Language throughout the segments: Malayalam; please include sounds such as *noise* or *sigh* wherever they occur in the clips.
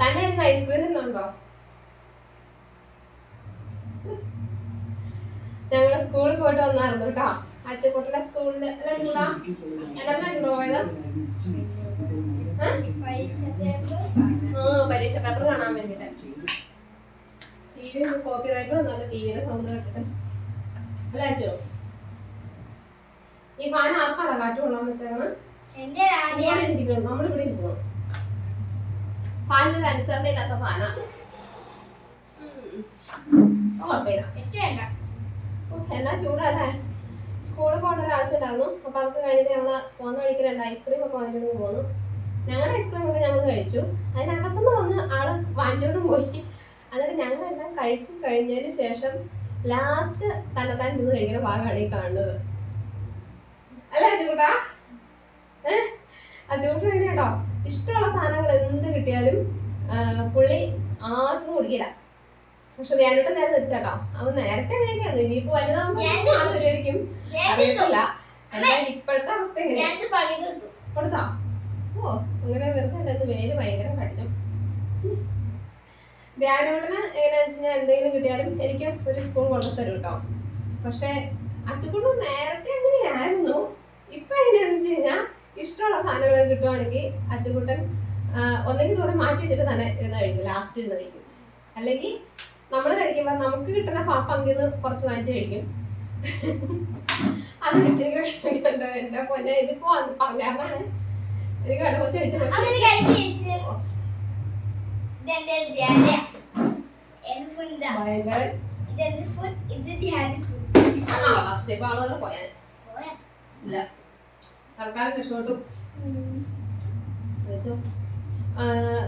തന്നെ ഇരുന്ന് ഐസ്ക്രീം തിന്നുണ്ടോ? ഞങ്ങൾ സ്കൂളിൽ പോയിട്ട് വന്നായിരുന്നു കേട്ടോ അച്ചക്കുട്ടിയുടെ സ്കൂളിൽ അല്ല ചൂടാ എന്നാ ചൂടാ പോയത്. ആ പരീക്ഷ പേപ്പർ കാണാൻ വേണ്ടിട്ട്. ടി വി കോപ്പി റൈറ്റ് വന്നല്ല ടി വിയുടെ സൗണ്ട് കേട്ടിട്ട്. അല്ല അച്ചോ. ഈ ഫാൻ ആർക്കാണോ കാറ്റ് കൊള്ളാൻ വെച്ചാൽ നമ്മളിവിടെ ഇരിക്കണം. ഫാനിന് അനുസരണ ഇല്ലാത്ത ഫാനാ കുഴപ്പമില്ല എനിക്ക് വേണ്ട. എന്നാ ചൂടല്ലേ സ്കൂളിൽ പോകേണ്ട ഒരു ആവശ്യം ഉണ്ടായിരുന്നു. അപ്പൊ അവർക്ക് കഴിഞ്ഞിട്ട് ഞങ്ങൾ പോകുന്ന വഴിക്ക് രണ്ട് ഐസ്ക്രീം ഒക്കെ വാങ്ങിക്കൊണ്ട് പോന്നു. ഞങ്ങളുടെ ഐസ്ക്രീം ഒക്കെ ഞങ്ങൾ കഴിച്ചു. അതിനകത്തുനിന്ന് വന്ന് ആൾ വാങ്ങിച്ചോണ്ടും പോയി. എന്നിട്ട് ഞങ്ങളെല്ലാം കഴിച്ചു കഴിഞ്ഞതിന് ശേഷം ലാസ്റ്റ് തലത്താൻ നിന്ന് കഴിക്കുന്ന ഭാഗമാണ് ഈ കാണുന്നത്. അല്ലേ അജുകൂട്ടാ ഏഹ് അജുകൂട്ടൻ എങ്ങനെയാട്ടോ ഇഷ്ടമുള്ള സാധനങ്ങൾ എന്ത് കിട്ടിയാലും പുള്ളി ആർക്കും കുടിക്കില്ല. പക്ഷെ ഞാനിട്ട് നേരെ വെച്ചാട്ടോ. അത് നേരത്തെ എങ്ങനെയൊക്കെയാണ് ഇനിയിപ്പോ വലുതാകുമ്പോഴായിരിക്കും അറിയത്തില്ല. എന്തായാലും ഇപ്പോഴത്തെ അവസ്ഥ കൊടുത്തു? ഓ അങ്ങനെ വെറുതെ അല്ല. വെയിൽ ഭയങ്കര കഠിനം ധ്യാനോടന് എങ്ങനെയാ വെച്ചാൽ എന്തെങ്കിലും കിട്ടിയാലും എനിക്ക് ഒരു സ്പൂൺ കൊണ്ടു തരും കേട്ടോ പക്ഷെ അച്ചുകൊണ്ട് നേരത്തെ അങ്ങനെയായിരുന്നു. ഇപ്പൊ എങ്ങനെയാണെന്ന് വെച്ച് കഴിഞ്ഞാൽ ഇഷ്ടമുള്ള സാധനങ്ങൾ കിട്ടുവാണെങ്കിൽ അച്ചുകൂട്ടൻ ഒന്നെങ്കിൽ ദൂരം മാറ്റി വെച്ചിട്ട് തന്നെ ഇരുന്ന് കഴിക്കും ലാസ്റ്റ് ഇരുന്ന് കഴിക്കും. അല്ലെങ്കിൽ നമ്മൾ കഴിക്കുമ്പോൾ നമുക്ക് കിട്ടുന്ന പങ്കിൽ നിന്ന് കുറച്ച് വാങ്ങിച്ച് കഴിക്കും. അത് കിട്ടിയ എന്റെ പൊന്നെ ഇതിപ്പോ എനിക്ക് കടകൊച്ച് ഭയങ്കര. ഫസ്റ്റ് ഇപ്പൊ ആളുകൾ പോയാൽ ഇല്ല. തൽക്കാലം രക്ഷപ്പെട്ടു.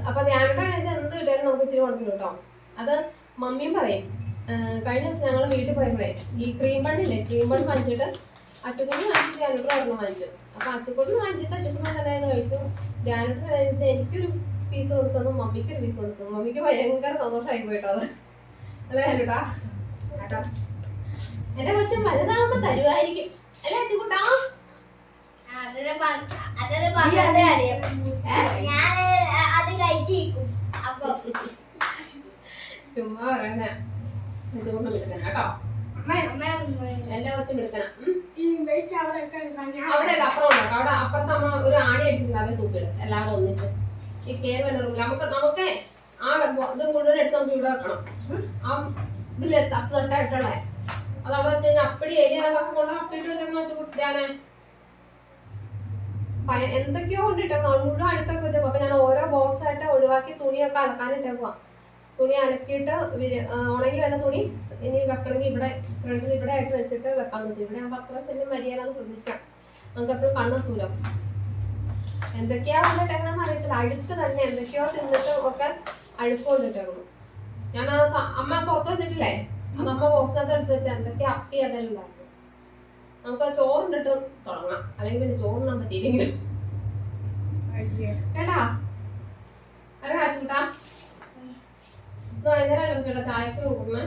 അപ്പൊ ഞാനിവിടെ എന്ത് കിട്ടിയാലും നമുക്ക് ഇച്ചിരി കൊടുക്കുന്നു കേട്ടോ. അത് മമ്മിയും പറയും. കഴിഞ്ഞ ദിവസം ഞങ്ങൾ വീട്ടിൽ പോയപ്പോഴേ ഈ ക്രീം ബണ്ണില്ലേ ക്രീം ബൺ വാങ്ങിച്ചിട്ട് അച്ചുക്കുട്ടിന് വാങ്ങിച്ചിട്ട് ഞാനിവിടെ ഒരെണ്ണം വാങ്ങിച്ചു. അപ്പൊ അച്ചുക്കുട്ടിന് വാങ്ങിച്ചിട്ട് അച്ചുക്കുട്ടിനെ തന്നെ കഴിച്ചു. വെച്ചാൽ എനിക്കൊരു പീസ് കൊടുത്തതും മമ്മിക്ക് ഒരു പീസ് കൊടുത്തു മമ്മിക്ക് ഭയങ്കര സന്തോഷമായി പോയിട്ടോ അത്. അല്ലേ ഹലുട്ടാ എന്റെ കൊച്ചൻ വലുതാകുമ്പോ തരുമായിരിക്കും അല്ലേ അച്ചുക്കുട്ടാ? ചുമ്മാ പറയണ. ഇതുകൊണ്ട് എടുക്കണം കേട്ടോ. അവിടെ അപ്പുറം അവിടെ അപ്പുറത്ത് അമ്മ ഒരു ആണി അടിച്ചിട്ടുണ്ട്. അത് തൂക്കിടും എല്ലാവരും ഒന്നിച്ച്. ഈ കയറി വരുന്ന റൂമിൽ നമുക്ക് നമുക്ക് ആ ഇത് മുഴുവൻ എടുത്ത് നമുക്ക് ഇവിടെ വെക്കണം. ആ ഇതില്ലേ തപ്പ് തൊട്ടായിട്ടുള്ളേ അത് അവിടെ വെച്ച് കഴിഞ്ഞാൽ അപ്പടി ഏരിയ കൊണ്ട് അപ്പിട്ട് വെച്ചാൽ എന്തൊക്കെയോ കൊണ്ടിട്ടേക്കണം അത് മുഴുവൻ അഴുക്കൊക്കെ വെച്ചപ്പോ അപ്പൊ ഞാൻ ഓരോ ബോക്സ് ആയിട്ട് ഒഴിവാക്കി തുണിയൊക്കെ അലക്കാനിട്ടേക്കുവാ. തുണി അലക്കിയിട്ട് ഉണങ്ങി വരുന്ന തുണി ഇനി വെക്കണമെങ്കിൽ ഇവിടെ ഫ്രണ്ടിൽ ഇവിടെ ആയിട്ട് വെച്ചിട്ട് വെക്കാന്ന് വെച്ചു. ഇവിടെ ആകുമ്പോൾ അത്ര ശല്യം വരികയെന്ന് പ്രതീക്ഷിക്കാം. നമുക്ക് എപ്പോഴും കണ്ണെത്തൂലോ എന്തൊക്കെയാ കൊണ്ടിട്ടേക്കണെന്ന് അറിയത്തില്ല. അഴുക്ക് തന്നെ. എന്തൊക്കെയോ തിന്നിട്ട് ഒക്കെ അഴുക്ക് കൊണ്ടിട്ടേക്കണം ഞാൻ അമ്മ പുറത്ത് വെച്ചിട്ടില്ലേ? അമ്മ ബോക്സിനകത്ത് എടുത്ത് വെച്ചാൽ എന്തൊക്കെയാ അപ്പി അതെല്ലാം. നമുക്ക് ആ ചോറിട്ടിട്ട് തുടങ്ങാം. അല്ലെങ്കിൽ പിന്നെ ചോറിനാൻ പറ്റിയില്ലെങ്കിലും. കേട്ടാ? അല്ല കാച്ചുട്ടാ? വൈകുന്നേരം കേട്ടോ ചായക്ക് കൊടുക്കുമ്പോ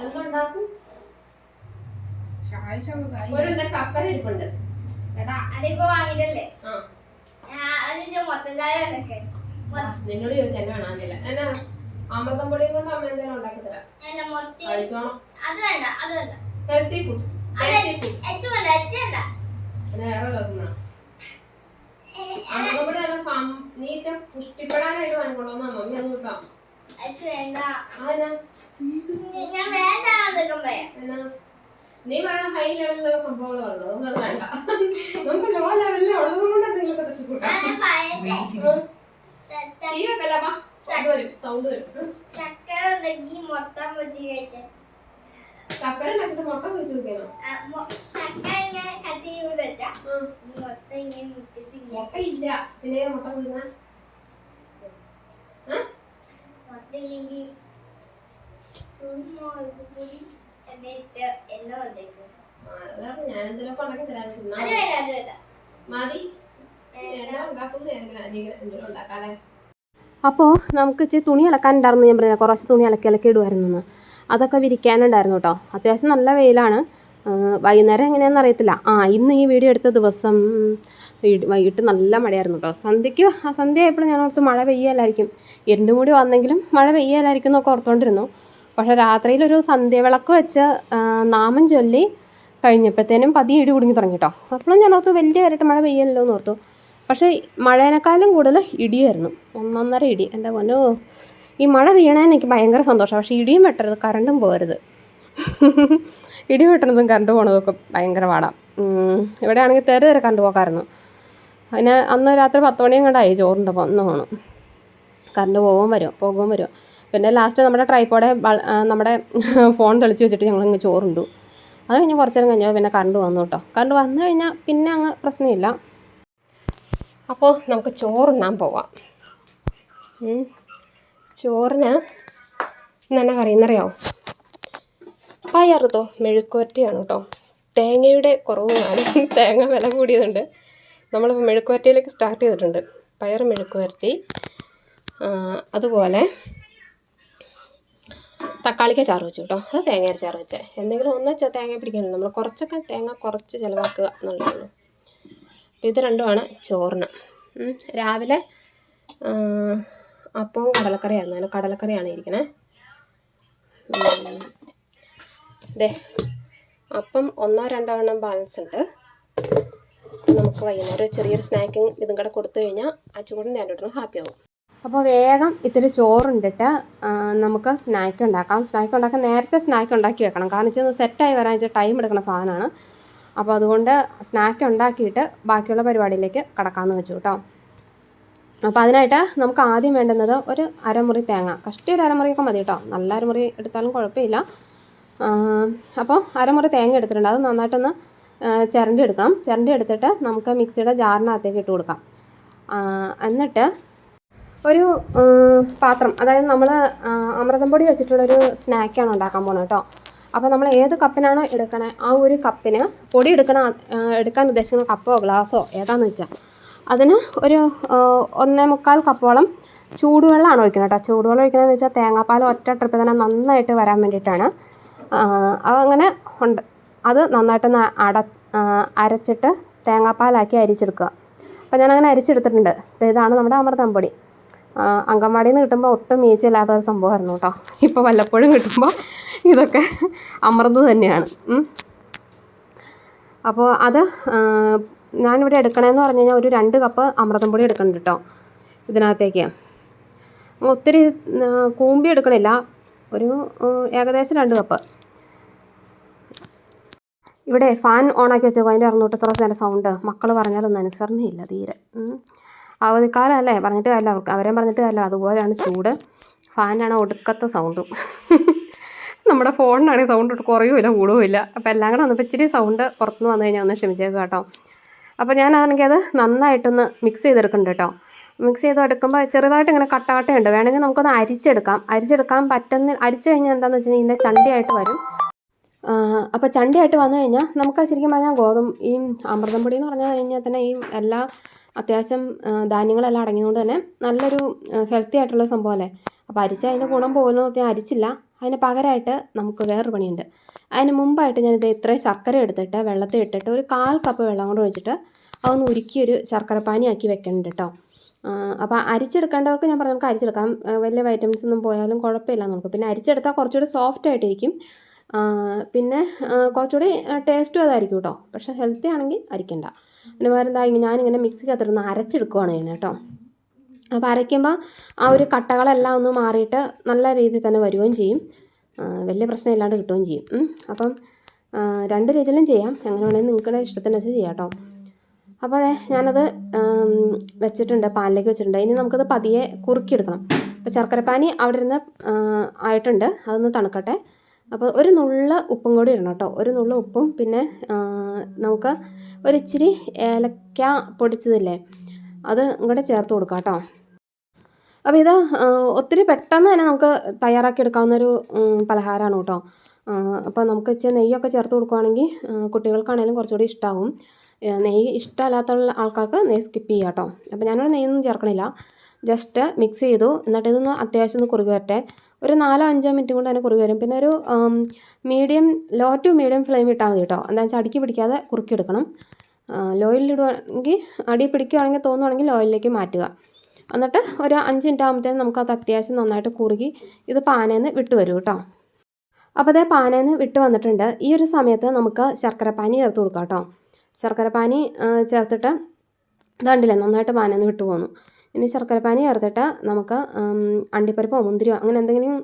എന്തുണ്ടാക്കും ഒരു ശർക്കര ഇരിപ്പുണ്ട്. അതിപ്പോ ആ. മൊത്തം നിന്നോട് എന്നെ എന്നാ? അമൃതം പൊടിയും കൊണ്ട് അമ്മ എന്തെങ്കിലും ഉണ്ടാക്കി തരാം. കഴിച്ചോണം അത് വേണ്ട അത് വേണ്ട. ഹെൽത്തി ഫുഡ് അമൃതം പൊടി നല്ല നീ ഇച്ച പുഷ്ടിപ്പെടാനായിട്ട് അത് നീ ഹൈ ലെവലിലുള്ള അതുകൊണ്ട് അത് വേണ്ട. നമുക്ക് ലോ ലെവലിൽ വരും സൗണ്ട് വരും. ചക്കര ഉണ്ടെങ്കിൽ ഉണ്ടാക്കിട്ട് മുട്ട ചക്കര ഇങ്ങനെ കട്ടി ചെയ്ത് വെച്ചാ ഇങ്ങനെ ഇങ്ങനെ മുട്ട ഇല്ല. പിന്നെ മുട്ട ഇല്ലെങ്കിൽ എന്നിട്ട് ഉണ്ടേക്കും ഞാൻ എന്തെങ്കിലും ഉണ്ടാക്കി വേണ്ട മതി. എല്ലാം ഉണ്ടാക്കുന്നത് എന്തെങ്കിലും ഉണ്ടാക്കാല്ലേ? അപ്പോൾ നമുക്ക് ഇച്ചിരി തുണി അലക്കാനുണ്ടായിരുന്നു ഞാൻ പറഞ്ഞത് കുറച്ച് തുണി അലക്കി അലക്കി ഇടുമായിരുന്നു അതൊക്കെ വിരിക്കാനുണ്ടായിരുന്നു കേട്ടോ. അത്യാവശ്യം നല്ല വെയിലാണ്. വൈകുന്നേരം എങ്ങനെയാണെന്ന് അറിയത്തില്ല. ആ ഇന്ന് ഈ വീഡിയോ എടുത്ത ദിവസം വൈകിട്ട് നല്ല മഴയായിരുന്നു കേട്ടോ. സന്ധ്യയ്ക്ക് ആ സന്ധ്യ ആയപ്പോഴും ഞാൻ ഓർത്ത് മഴ പെയ്യലായിരിക്കും. ഇരുണ്ടും കൂടി വന്നെങ്കിലും മഴ പെയ്യലായിരിക്കും എന്നൊക്കെ ഓർത്തുകൊണ്ടിരുന്നു പക്ഷേ രാത്രിയിലൊരു സന്ധ്യവിളക്ക് വെച്ച് നാമം ചൊല്ലി കഴിഞ്ഞപ്പോഴത്തേനും പതിയെ ഇടി കുടുങ്ങി തുടങ്ങി കേട്ടോ. അപ്പോഴും ഞാൻ ഓർത്തു വലിയ കാര്യമായിട്ട് മഴ പെയ്യല്ലോ എന്ന് ഓർത്തു. പക്ഷേ മഴേനെക്കാളും കൂടുതൽ ഇടിയായിരുന്നു. ഒന്നൊന്നര ഇടി. എന്റെ പൊന്നോ. ഈ മഴ വീണേന്ന് എനിക്ക് ഭയങ്കര സന്തോഷമാണ്. പക്ഷേ ഇടിയും വെട്ടരുത്. കറണ്ടും പോകരുത്. ഇടി വെട്ടണതും കറണ്ട് പോകണതൊക്കെ ഭയങ്കര പാടാണ് ഇവിടെ ആണെങ്കിൽ തെരെ കണ്ടു കറണ്ട് പിന്നെ അന്ന് രാത്രി പത്ത് മണിയും കണ്ടായി. ചോറിന്റെ വന്ന് പോകണം കറണ്ട് പോകും വരും. പോകും വരും. പിന്നെ ലാസ്റ്റ് നമ്മുടെ ട്രൈപ്പോടെ നമ്മുടെ ഫോൺ തെളിച്ച് വെച്ചിട്ട് ഞങ്ങളിങ്ങ് ചോറുണ്ടു. അത് കഴിഞ്ഞ് കുറച്ച് നേരം കഴിഞ്ഞാൽ പിന്നെ കറണ്ട് വന്നു കേട്ടോ. കറണ്ട് വന്നു കഴിഞ്ഞാൽ പിന്നെ അങ്ങ് പ്രശ്നമില്ല. അപ്പോൾ നമുക്ക് ചോറുണ്ണാൻ പോവാം. ചോറിന് എന്നാ കറിയെന്നറിയാമോ പയറുതോ മെഴുക്കുവരട്ടിയാണ് കേട്ടോ. തേങ്ങയുടെ കുറവ് കാണും. *laughs* തേങ്ങ വില കൂടിയതുണ്ട്. നമ്മളിപ്പോൾ മെഴുക്കുവരട്ടിയിലേക്ക് സ്റ്റാർട്ട് ചെയ്തിട്ടുണ്ട്. പയർ മെഴുക്കുവരട്ടി അതുപോലെ തക്കാളിക്ക ചാറ് വെച്ചു കേട്ടോ. അത് തേങ്ങ ചാറ് വെച്ചേ എന്തെങ്കിലും ഒന്നും വെച്ചാൽ തേങ്ങ പിടിക്കാനുള്ളൂ നമ്മൾ കുറച്ചൊക്കെ തേങ്ങ കുറച്ച് ചിലവാക്കുക എന്നുള്ളതാണ്. ഇത് രണ്ടുമാണ് ചോറിന്. രാവിലെ അപ്പവും കടലക്കറിയായിരുന്നു കടലക്കറിയാണ് ഇരിക്കണേ. ദേ അപ്പം ഒന്നോ രണ്ടോ എണ്ണം ബാലൻസ് ഉണ്ട്. നമുക്ക് വൈകുന്നേരം ഒരു ചെറിയൊരു സ്നാക്കിങ് ഇതും കൂടെ കൊടുത്തു കഴിഞ്ഞാൽ ആ ചൂടിന് രണ്ടോട്ടും ഹാപ്പി ആവും. അപ്പോൾ വേഗം ഇത്തിരി ചോറുണ്ടിട്ട് നമുക്ക് സ്നാക്ക് ഉണ്ടാക്കാം. സ്നാക്ക് ഉണ്ടാക്കാൻ നേരത്തെ സ്നാക്ക് ഉണ്ടാക്കി വെക്കണം. കാരണം വെച്ചാൽ സെറ്റായി വരാൻ വെച്ചാൽ ടൈം എടുക്കുന്ന സാധനമാണ്. അപ്പോൾ അതുകൊണ്ട് സ്നാക്ക് ഉണ്ടാക്കിയിട്ട് ബാക്കിയുള്ള പരിപാടിയിലേക്ക് കടക്കാമെന്ന് വെച്ചു കേട്ടോ അപ്പോൾ അതിനായിട്ട് നമുക്ക് ആദ്യം വേണ്ടുന്നത് ഒരു അരമുറി തേങ്ങ. കഷ്ടി ഒരു അരമുറിയൊക്കെ മതി കേട്ടോ നല്ല അരമുറി എടുത്താലും കുഴപ്പമില്ല. അപ്പോൾ അരമുറി തേങ്ങ എടുത്തിട്ടുണ്ട്. അത് നന്നായിട്ടൊന്ന് ചിരണ്ടി എടുക്കണം. ചിരണ്ടി എടുത്തിട്ട് നമുക്ക് മിക്സിയുടെ ജാറിനകത്തേക്ക് ഇട്ട് കൊടുക്കാം. എന്നിട്ട് ഒരു പാത്രം. അതായത് നമ്മൾ അമൃതം പൊടി വെച്ചിട്ടുള്ളൊരു സ്നാക്കാണ് ഉണ്ടാക്കാൻ പോകുന്നത് കേട്ടോ അപ്പോൾ നമ്മൾ ഏത് കപ്പിനാണോ എടുക്കണേ ആ ഒരു കപ്പിന് പൊടി എടുക്കണ എടുക്കാൻ ഉദ്ദേശിക്കുന്ന കപ്പോ ഗ്ലാസോ ഏതാണെന്ന് വെച്ചാൽ അതിന് ഒരു ഒന്നേ മുക്കാൽ കപ്പോളം ചൂടുവെള്ളമാണ് ഒഴിക്കുന്നത് കേട്ടോ ചൂടുവെള്ളം ഒഴിക്കുന്നത് വെച്ചാൽ തേങ്ങാപ്പാൽ ഒറ്റ ട്രിപ്പ് തന്നെ നന്നായിട്ട് വരാൻ വേണ്ടിയിട്ടാണ്. അപ്പോൾ അങ്ങനെ ഉണ്ട്. അത് നന്നായിട്ടൊന്ന് അട അരച്ചിട്ട് തേങ്ങാപ്പാലാക്കി അരിച്ചെടുക്കുക. അപ്പോൾ ഞാനങ്ങനെ അരിച്ചെടുത്തിട്ടുണ്ട്. ഇതാണ് നമ്മുടെ അമൃതം പൊടി. ആ, അംഗൻവാടിയിൽ നിന്ന് കിട്ടുമ്പോൾ ഒട്ടും മീച്ചയില്ലാത്ത ഒരു സംഭവമായിരുന്നു കേട്ടോ. ഇപ്പോൾ വല്ലപ്പോഴും കിട്ടുമ്പോൾ ഇതൊക്കെ അമൃത് തന്നെയാണ്. അപ്പോൾ അത് ഞാനിവിടെ എടുക്കണമെന്ന് പറഞ്ഞു കഴിഞ്ഞാൽ ഒരു രണ്ട് കപ്പ് അമൃതം പൊടി എടുക്കുന്നുണ്ട് കേട്ടോ ഇതിനകത്തേക്ക്. ഒത്തിരി കൂമ്പി എടുക്കണില്ല. ഒരു ഏകദേശം രണ്ട് കപ്പ്. ഇവിടെ ഫാൻ ഓണാക്കി വെച്ചേക്കും? അതിന്റെ എത്ര സൗണ്ട് മക്കൾ പറഞ്ഞാലൊന്നും അനുസരണയില്ല തീരെ. അവധിക്കാലമല്ലേ പറഞ്ഞിട്ട് കാര്യമില്ല അവർക്ക് അവരെ പറഞ്ഞിട്ട് കാര്യമില്ല അതുപോലെയാണ് ചൂട്. ഫാനാണ് ഒടുക്കത്തെ സൗണ്ടും *laughs* നമ്മുടെ ഫോണിനാണെങ്കിൽ സൗണ്ട് കുറയുമില്ല കൂടുമില്ല അപ്പോൾ എല്ലാം കൂടെ വന്നപ്പോൾ ഇച്ചിരി സൗണ്ട് പുറത്തുനിന്ന് വന്നു കഴിഞ്ഞാൽ ഒന്ന് ക്ഷമിച്ചേക്കുക കേട്ടോ. അപ്പോൾ ഞാനാണെങ്കിൽ അത് നന്നായിട്ടൊന്ന് മിക്സ് ചെയ്തെടുക്കുന്നുണ്ട് കേട്ടോ. മിക്സ് ചെയ്ത് എടുക്കുമ്പോൾ ചെറുതായിട്ട് ഇങ്ങനെ കട്ടകട്ടയുണ്ട്. വേണമെങ്കിൽ നമുക്കൊന്ന് അരിച്ചെടുക്കാം. അരിച്ചെടുക്കാൻ പറ്റുന്ന അരിച്ചു കഴിഞ്ഞാൽ എന്താണെന്ന് വെച്ച് കഴിഞ്ഞാൽ ഇതിന്റെ ചണ്ടിയായിട്ട് വരും. അപ്പോൾ ചണ്ടിയായിട്ട് വന്നു കഴിഞ്ഞാൽ നമുക്ക് ശരിക്കും പറഞ്ഞാൽ ഗോതമ്പ് ഈ അമൃതം പൊടി എന്ന് പറഞ്ഞു കഴിഞ്ഞാൽ തന്നെ ഈ എല്ലാ അത്യാവശ്യം ധാന്യങ്ങളെല്ലാം അടങ്ങിയതുകൊണ്ട് തന്നെ നല്ലൊരു ഹെൽത്തി ആയിട്ടുള്ള സംഭവമല്ലേ അപ്പോൾ അരിച്ച അതിന്റെ ഗുണം പോകുന്നു അരിച്ചില്ല. അതിന് പകരമായിട്ട് നമുക്ക് വേറൊരു പണിയുണ്ട്. അതിന് മുമ്പായിട്ട് ഞാനിത് ഇത്രയും ശർക്കര എടുത്തിട്ട് വെള്ളത്തിൽ ഇട്ടിട്ട് ഒരു കാൽ കപ്പ് വെള്ളം കൊണ്ട് ഒഴിച്ചിട്ട് അതൊന്ന് ഉരുക്കിയൊരു ശർക്കര പാനിയാക്കി വെക്കുന്നുണ്ട് കേട്ടോ അപ്പോൾ അരിച്ചെടുക്കേണ്ടവർക്ക് ഞാൻ പറഞ്ഞു നമുക്ക് അരിച്ചെടുക്കാം. വലിയ വൈറ്റമിൻസ് ഒന്നും പോയാലും കുഴപ്പമില്ല നമുക്ക്. പിന്നെ അരിച്ചെടുത്താൽ കുറച്ചുകൂടി സോഫ്റ്റ് ആയിട്ടിരിക്കും. പിന്നെ കുറച്ചുകൂടി ടേസ്റ്റും അതായിരിക്കും കേട്ടോ പക്ഷേ ഹെൽത്തി ആണെങ്കിൽ അരിക്കണ്ട. പിന്നെ വേറെ എന്താ ഞാനിങ്ങനെ മിക്സിക്കകത്തിരുന്ന് അരച്ചെടുക്കുവാണ് ചെയ്യുന്നത് കേട്ടോ അപ്പോൾ അരയ്ക്കുമ്പോൾ ആ ഒരു കട്ടകളെല്ലാം ഒന്ന് മാറിയിട്ട് നല്ല രീതിയിൽ തന്നെ വരികയും ചെയ്യും. വലിയ പ്രശ്നമില്ലാണ്ട് കിട്ടുകയും ചെയ്യും. അപ്പം രണ്ട് രീതിയിലും ചെയ്യാം. എങ്ങനെ വേണമെങ്കിൽ നിങ്ങളുടെ ഇഷ്ടത്തിനനുസരിച്ച് ചെയ്യാം കേട്ടോ അപ്പോൾ അതെ ഞാനത് വെച്ചിട്ടുണ്ട് പാനിലേക്ക് വെച്ചിട്ടുണ്ട്. ഇനി നമുക്കത് പതിയെ കുറുക്കിയെടുക്കണം. അപ്പോൾ ശർക്കരപ്പാനി അവിടെ ഇരുന്ന് ആയിട്ടുണ്ട്. അതൊന്ന് തണുക്കട്ടെ. അപ്പോൾ ഒരു നുള്ള ഉപ്പും കൂടി ഇടണം കേട്ടോ. ഒരു നുള്ള ഉപ്പും പിന്നെ നമുക്ക് ഒരിച്ചിരി ഏലക്ക പൊടിച്ചതില്ലേ അത് ഇങ്ങോട്ട് ചേർത്ത് കൊടുക്കാം കേട്ടോ. അപ്പോൾ ഇത് ഒത്തിരി പെട്ടെന്ന് തന്നെ നമുക്ക് തയ്യാറാക്കി എടുക്കാവുന്നൊരു പലഹാരമാണ് കേട്ടോ. അപ്പോൾ നമുക്ക് ഇച്ചിരി നെയ്യൊക്കെ ചേർത്ത് കൊടുക്കുകയാണെങ്കിൽ കുട്ടികൾക്കാണെങ്കിലും കുറച്ചുകൂടി ഇഷ്ടമാവും നെയ്യ് ഇഷ്ടമല്ലാത്ത ആൾക്കാർക്ക് നെയ്യ് സ്കിപ്പ് ചെയ്യാം കേട്ടോ. അപ്പോൾ ഞാനിവിടെ നെയ്യൊന്നും ചേർക്കണില്ല. ജസ്റ്റ് മിക്സ് ചെയ്തു. എന്നിട്ട് ഇതൊന്ന് അത്യാവശ്യം ഒന്ന് കുറുകി വരട്ടെ. ഒരു നാലോ അഞ്ചോ മിനിറ്റ് കൊണ്ട് തന്നെ കുറുകി വരും. പിന്നെ ഒരു medium low to medium flame ഇട്ടാൽ മതി കേട്ടോ. എന്താ വെച്ചാൽ അടുക്കി പിടിക്കാതെ കുറുക്കിയെടുക്കണം ലോയിലിടുവാണെങ്കിൽ അടി പിടിക്കുകയാണെങ്കിൽ തോന്നുവാണെങ്കിൽ ലോയിലേക്ക് മാറ്റുക. എന്നിട്ട് ഒരു അഞ്ച് മിനിറ്റ് ആകുമ്പോഴത്തേനും നമുക്കത് അത്യാവശ്യം നന്നായിട്ട് കുറുകി ഇത് പാനേന്ന് വിട്ട് വരും കേട്ടോ. അപ്പോൾ അതേ പാനേന്ന് വിട്ട് വന്നിട്ടുണ്ട്. ഈ ഒരു സമയത്ത് നമുക്ക് ശർക്കരപ്പാനി ചേർത്ത് കൊടുക്കാം കേട്ടോ. ശർക്കരപ്പാനി ചേർത്തിട്ട് ഇതണ്ടില്ലേ നന്നായിട്ട് പാനേന്ന് വിട്ടു പോന്നു. ഇനി ശർക്കര പാനി ചേർത്തിട്ട് നമുക്ക് അണ്ടിപ്പരിപ്പോ മുന്തിരിയോ അങ്ങനെ എന്തെങ്കിലും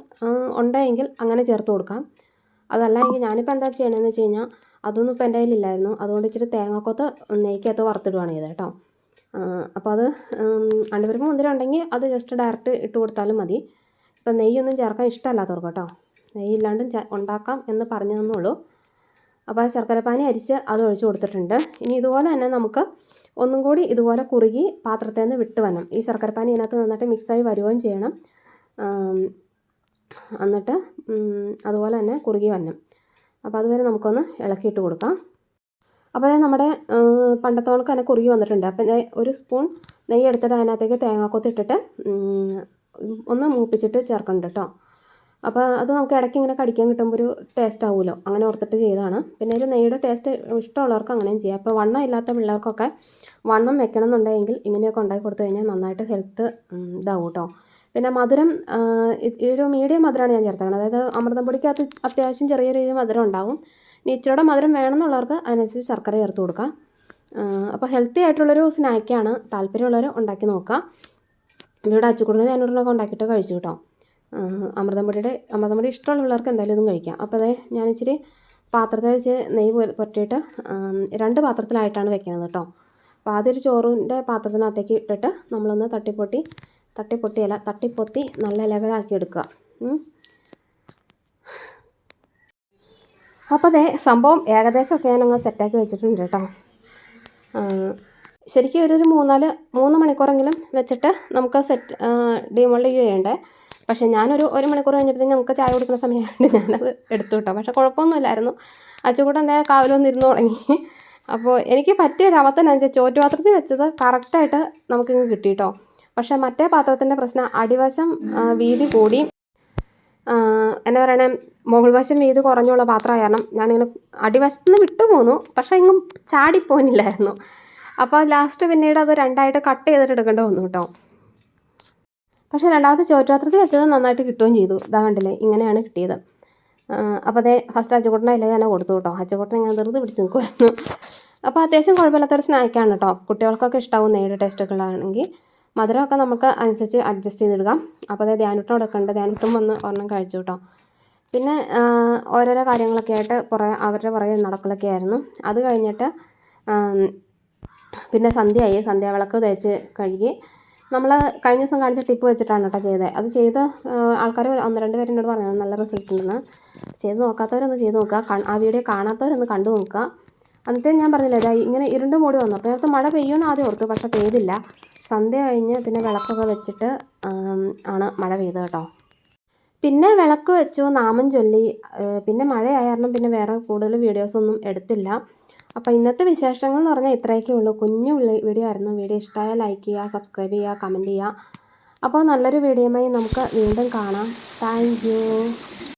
ഉണ്ടെങ്കിൽ അങ്ങനെ ചേർത്ത് കൊടുക്കാം. അതല്ല എങ്കിൽ ഞാനിപ്പോൾ എന്താ ചെയ്യണമെന്ന് വെച്ച് കഴിഞ്ഞാൽ അതൊന്നും ഇപ്പോൾ എന്റെ കയ്യിലില്ലായിരുന്നു. അതുകൊണ്ട് ഇച്ചിരി തേങ്ങാക്കൊത്ത് നെയ്ക്കകത്ത് വറുത്തിടുവാണ് ചെയ്തത് കേട്ടോ. അപ്പോൾ അത് അണ്ടിപ്പരിപ്പ് മുന്തിരി ഉണ്ടെങ്കിൽ അത് ജസ്റ്റ് ഡയറക്റ്റ് ഇട്ട് കൊടുത്താലും മതി. ഇപ്പം നെയ്യൊന്നും ചേർക്കാൻ ഇഷ്ടമല്ലാത്തവർക്ക് കേട്ടോ. നെയ്യില്ലാണ്ടും ഉണ്ടാക്കാം എന്ന് പറഞ്ഞു തന്നുള്ളൂ അപ്പോൾ ശർക്കരപ്പാനി അരിച്ച് അത് ഒഴിച്ച് കൊടുത്തിട്ടുണ്ട്. ഇനി ഇതുപോലെ തന്നെ നമുക്ക് ഒന്നും കൂടി ഇതുപോലെ കുറുകി പാത്രത്തിൽ നിന്ന് വിട്ട് വരണം. ഈ ശർക്കരപ്പാനി ഇതിനകത്ത് നന്നായിട്ട് മിക്സായി വരുകയും ചെയ്യണം. എന്നിട്ട് അതുപോലെ തന്നെ കുറുകി വരണം. അപ്പോൾ അതുവരെ നമുക്കൊന്ന് ഇളക്കിയിട്ട് കൊടുക്കാം. അപ്പോൾ അതായത് നമ്മുടെ പണ്ടത്തോളം പണ്ടത്തെ തന്നെ കുറുകി വന്നിട്ടുണ്ട്. അപ്പം ഒരു സ്പൂൺ നെയ്യ് എടുത്തിട്ട് അതിനകത്തേക്ക് തേങ്ങാക്കൊത്ത് ഇട്ടിട്ട് ഒന്ന് മൂപ്പിച്ചിട്ട് ചേർക്കുന്നുണ്ട് കേട്ടോ അപ്പോൾ അത് നമുക്ക് ഇടയ്ക്ക് ഇങ്ങനെ കടിക്കാൻ കിട്ടുമ്പോൾ ഒരു ടേസ്റ്റ് ആവുമല്ലോ അങ്ങനെ ഓർത്തിട്ട് ചെയ്തതാണ്. പിന്നെ ഒരു നെയ്യുടെ ടേസ്റ്റ് ഇഷ്ടമുള്ളവർക്ക് അങ്ങനെയും ചെയ്യാം. അപ്പോൾ വണ്ണം ഇല്ലാത്ത പിള്ളേർക്കൊക്കെ വണ്ണം വെക്കണം എന്നുണ്ടെങ്കിൽ ഇങ്ങനെയൊക്കെ ഉണ്ടാക്കി കൊടുത്തു കഴിഞ്ഞാൽ നന്നായിട്ട് ഹെൽത്ത് ഇതാവും കേട്ടോ പിന്നെ മധുരം ഒരു മീഡിയം മധുരമാണ് ഞാൻ ചേർത്തേക്കുന്നത് അതായത് അമൃതം പൊടിക്കകത്ത് അത്യാവശ്യം ചെറിയ രീതിയിൽ മധുരം ഉണ്ടാവും. ഇനി ഇച്ചിരിയുടെ മധുരം വേണമെന്നുള്ളവർക്ക് അതിനനുസരിച്ച് ശർക്കര ചേർത്ത് കൊടുക്കാം. അപ്പോൾ ഹെൽത്തി ആയിട്ടുള്ളൊരു സ്നാക്കാണ് താല്പര്യമുള്ളവർ ഉണ്ടാക്കി നോക്കുക ഇവിടെ അച്ചുകൂടുന്നത് ഞാനിവിടുന്നൊക്കെ ഉണ്ടാക്കിയിട്ട് കഴിച്ചു കേട്ടോ ആ, അമൃതംപൊടി ഇഷ്ടമുള്ളവർക്ക് എന്തായാലും ഇതും കഴിക്കാം. അപ്പോൾ അതെ ഞാൻ ഇച്ചിരി പാത്രത്തിൽ വെച്ച് നെയ്യ് പുരട്ടിയിട്ട് രണ്ട് പാത്രത്തിലായിട്ടാണ് വെക്കുന്നത് കേട്ടോ. അപ്പോൾ ആദ്യം ഒരു ചോറിന്റെ പാത്രത്തിനകത്തേക്ക് ഇട്ടിട്ട് നമ്മളൊന്ന് തട്ടിപ്പൊട്ടി തട്ടിപ്പൊട്ടിയല്ല തട്ടിപ്പൊത്തി നല്ല ലെവലാക്കി എടുക്കുക. അപ്പോൾ അതെ സംഭവം ഏകദേശമൊക്കെ ഞാനങ്ങ് സെറ്റാക്കി വെച്ചിട്ടുണ്ട് കേട്ടോ. ശരിക്കും ഒരു മൂന്നാൽ മൂന്ന് മണിക്കൂറെങ്കിലും വെച്ചിട്ട് നമുക്ക് സെറ്റ് ഡീമോൾഡ് ചെയ്യണ്ടേ പക്ഷേ ഞാനൊരു ഒരു മണിക്കൂർ കഴിഞ്ഞപ്പോഴത്തേക്കും നമുക്ക് ചായ കൊടുക്കുന്ന സമയമായിട്ട് ഞാനത് എടുത്തു കേട്ടോ. പക്ഷേ കുഴപ്പമൊന്നുമില്ലായിരുന്നു. അച്ചുകൂടെ എന്തായാലും കാവലൊന്നും ഇരുന്ന് തുടങ്ങി. അപ്പോൾ എനിക്ക് പറ്റിയ ഒരു അവസ്ഥ വെച്ചാൽ ചോറ്റുപാത്രത്തിൽ വെച്ചത് കറക്റ്റായിട്ട് നമുക്കിങ്ങ് കിട്ടി കേട്ടോ. പക്ഷേ മറ്റേ പാത്രത്തിന്റെ പ്രശ്നം അടിവശം വീതി കൂടി. എന്നെ പറയണേ? മുകൾ വശം വീതി കുറഞ്ഞുള്ള പാത്രം കാരണം ഞാനിങ്ങനെ അടിവശത്ത് നിന്ന് വിട്ടു പോന്നു പക്ഷേ എങ്ങും ചാടിപ്പോയില്ലായിരുന്നു അപ്പോൾ ലാസ്റ്റ് പിന്നീട് അത് രണ്ടായിട്ട് കട്ട് ചെയ്തിട്ട് എടുക്കേണ്ടി വന്നു കേട്ടോ. പക്ഷേ രണ്ടാമത്തെ ചോറ്റുപാത്രത്തിൽ വെച്ചത് നന്നായിട്ട് കിട്ടുകയും ചെയ്തു. ഇതാ കണ്ടില്ലേ? ഇങ്ങനെയാണ് കിട്ടിയത്. അപ്പോൾ അതേ ഫസ്റ്റ് അച്ചുകൂട്ടനെ ഇല്ലേ തന്നെ കൊടുത്തു കേട്ടോ. അച്ചക്കൂട്ടൻ ഇങ്ങനെ വെറുതെ പിടിച്ച് നിൽക്കുമായിരുന്നു അപ്പോൾ അത്യാവശ്യം കുഴപ്പമില്ലാത്തൊരു സ്നാക്കാണ് കേട്ടോ. കുട്ടികൾക്കൊക്കെ ഇഷ്ടാവും നെയ്യുടെ ടേസ്റ്റൊക്കെ ഉള്ളതാണെങ്കിൽ. മധുരമൊക്കെ നമുക്ക് അനുസരിച്ച് അഡ്ജസ്റ്റ് ചെയ്തിടുക അപ്പോൾ അതേ ധ്യാനുട്ടോടെ കണ്ട് ധ്യാനുട്ടും വന്ന് ഒരെണ്ണം കഴിച്ചു കേട്ടോ. പിന്നെ ഓരോരോ കാര്യങ്ങളൊക്കെ ആയിട്ട് പുറകെ അവരുടെ പുറകെ നടക്കലൊക്കെ ആയിരുന്നു. അത് കഴിഞ്ഞിട്ട് പിന്നെ സന്ധ്യയായി. സന്ധ്യാവിളക്ക് തേച്ച് കഴുകി. നമ്മൾ കഴിഞ്ഞ ദിവസം കാണിച്ച ടിപ്പ് വെച്ചിട്ടാണ് കേട്ടോ ചെയ്തത് അത് ചെയ്ത് ആൾക്കാർ ഒന്ന് രണ്ട് പേര് എന്നോട് പറഞ്ഞത് നല്ല റിസൾട്ട് ഉണ്ടെന്ന്. ചെയ്ത് നോക്കാത്തവരൊന്ന് ചെയ്ത് നോക്കുക. ആ വീഡിയോ കാണാത്തവരൊന്ന് കണ്ടു നോക്കുക. അന്നത്തെ ഞാൻ പറഞ്ഞില്ലേ ദാ ഇങ്ങനെ ഇരുണ്ട് മൂടി വന്നു. അപ്പോൾ നേരത്തെ മഴ പെയ്യുമെന്ന് ആദ്യം ഓർത്തു പക്ഷെ പെയ്തില്ല. സന്ധ്യ കഴിഞ്ഞ് പിന്നെ വിളക്കൊക്കെ വെച്ചിട്ട് ആണ് മഴ പെയ്തത് കേട്ടോ. പിന്നെ വിളക്ക് വെച്ചു നാമം ചൊല്ലി പിന്നെ മഴയായ കാരണം പിന്നെ വേറെ കൂടുതൽ വീഡിയോസൊന്നും എടുത്തില്ല. അപ്പോൾ ഇന്നത്തെ വിശേഷങ്ങൾ എന്ന് പറഞ്ഞാൽ ഇത്രയൊക്കെ ഉള്ളൂ. കുഞ്ഞു വീഡിയോ ആയിരുന്നു. വീഡിയോ ഇഷ്ടമായാൽ ലൈക്ക് ചെയ്യുക സബ്സ്ക്രൈബ് ചെയ്യുക കമന്റ് ചെയ്യുക. അപ്പോൾ നല്ലൊരു വീഡിയോയുമായി നമുക്ക് വീണ്ടും കാണാം. താങ്ക്